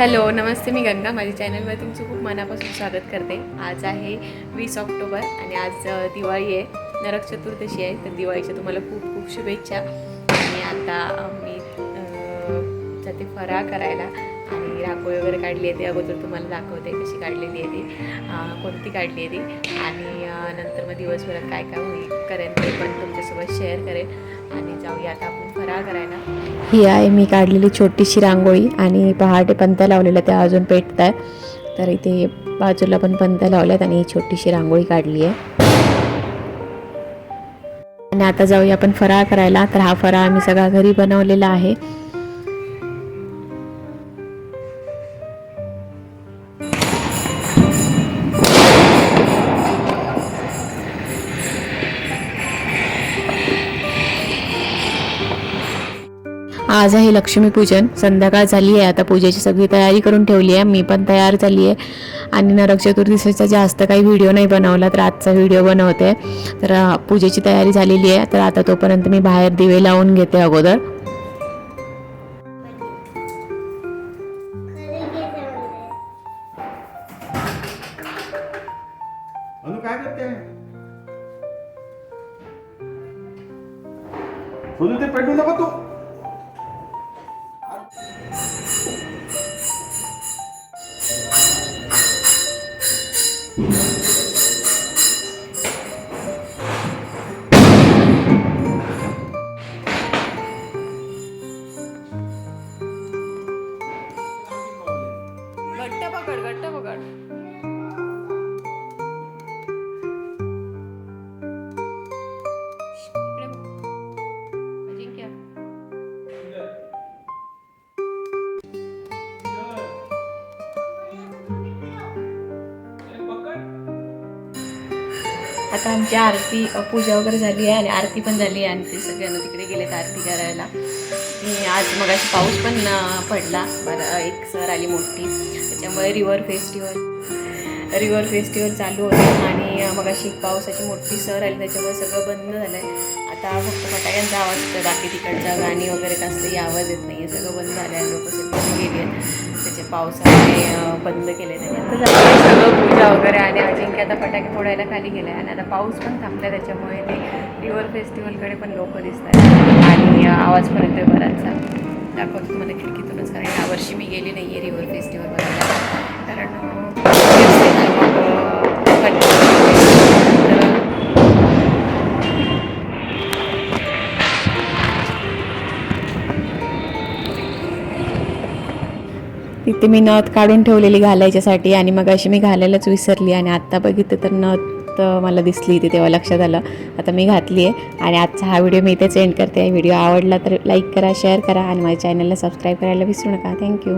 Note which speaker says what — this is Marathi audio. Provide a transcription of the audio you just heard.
Speaker 1: हॅलो नमस्ते मी गंगा. माझ्या चॅनलवर तुमचं खूप मनापासून स्वागत करते. आज आहे वीस ऑक्टोबर आणि आज दिवाळी आहे. नरक चतुर्दशी आहे. तर दिवाळीच्या तुम्हाला खूप खूप शुभेच्छा. आणि आता मी जाते फराळ करायला. ती रांगोळी वगैरे काढली आहे ती अगोदर तुम्हाला दाखवते कशी काढलेली आहे ती. कोणती काढली आहे ती. आणि नंतर मग दिवसभरात काय काय होईल करेन ते पण तुमच्यासोबत शेअर करेन. आणि जाऊया आता आपण फराळ करायला. ही आहे मी काढलेली छोटीशी रांगोळी आणि पहाटे पंत्या लावलेल्या त्या अजून पेटत आहे. तर इथे बाजूला पण पंत्या लावल्यात आणि ही छोटीशी रांगोळी काढली आहे. आणि आता जाऊया आपण फराळ करायला. तर हा फराळ आम्ही सगळा घरी बनवलेला आहे. आज आहे लक्ष्मीपूजन. संध्याकाळ झाली आहे. आता पूजेची सगळी तयारी करून ठेवली आहे. मी पण तयार झाली आहे. आणि नरक चतुर्दशीचा जास्त काही व्हिडिओ नाही बनवला तर आजचा व्हिडिओ बनवते. तर पूजेची तयारी झालेली आहे. तर आता तोपर्यंत मी बाहेर दिवे लावून घेते अगोदर.
Speaker 2: काय करते? सोनू ते पेटू नको तू.
Speaker 1: घट्ट पकड घट्ट पकड. आता आमची आरती पूजा वगैरे झाली आहे आणि आरती पण झाली आहे आणि ते सगळ्यांना तिकडे गेलेत आरती करायला. आणि आज मगाशी पाऊस पण पडला. बरं एक सर आली मोठी. त्याच्यामुळे रिवर फेस्टिवल. रिवर फेस्टिवल चालू होतं आणि मग अशी पावसाची मोठी सर आली त्याच्यामुळे सगळं बंद झालं आहे आता फक्त फटाक्यांचा आवाज येतो बाकी तिकडचा गाणी वगैरे कसलंही आवाज येत नाही आहे सगळं बंद झालं आहे लोक सगळं गेली आहेत. त्याचे पावसाने बंद केले त्याच्यानंतर झालं सगळं पूजा वगैरे आणि अजिंक्य आता फटाके फोडायला खाली गेले आणि आता पाऊस पण थांबला त्याच्यामुळे ते रिवर फेस्टिवलकडे पण लोक दिसत आहेत आणि आवाज पण येतोय बराचसा. दाखवतो तुम्हाला खिडकीतूनच कारण यावर्षी मी गेली नाही आहे रिवर फेस्टिवल बघायला. कारण तिथे मी नथ काढून ठेवलेली घालायच्यासाठी आणि मग अशी मी घालायलाच विसरली आणि आत्ता बघितलं तर नथ मला दिसली ती तेव्हा लक्षात आलं. आता मी घातली आहे आणि आजचा हा व्हिडिओ मी इथेच एंड करते. व्हिडिओ आवडला तर लाईक करा शेअर करा आणि माझ्या चॅनलला सबस्क्राईब करायला विसरू नका. थँक्यू